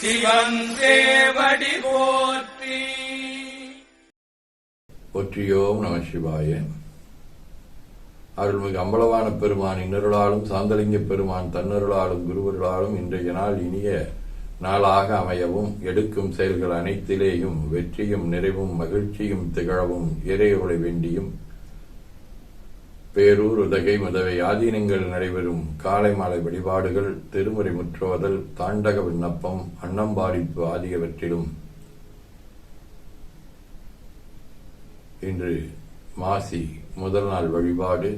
சிவன் தேவடி போற்றி. போற்றியோம் நம சிவாய. அருள்மிகு அம்பலவான பெருமான் இன்னருளாலும் சாந்தலிங்க பெருமான் தன்னருளாலும் குருவருளாலும் இன்றைய நாள் இனிய நாளாக அமையவும் எடுக்கும் செயல்கள் அனைத்திலேயும் வெற்றியும் நிறைவும் மகிழ்ச்சியும் திகழவும் இறையோட வேண்டியும் பேரூர் உதகை முதவை ஆதீனங்கள் நடைபெறும் காலை மாலை வழிபாடுகள் திருமுறை முற்றுவதல் தாண்டக விண்ணப்பம் அன்னம்பாடிப்பு ஆகியவற்றிலும் இன்று மாசி முதல் நாள் வழிபாடு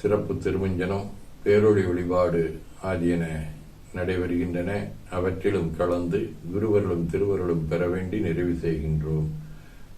சிறப்பு திருமஞ்சனம் பேரொழி வழிபாடு ஆகியன நடைபெறுகின்றன. அவற்றிலும் கலந்து குருவர்களும் திருவருளும் பெற வேண்டி நிறைவு செய்கின்றோம்.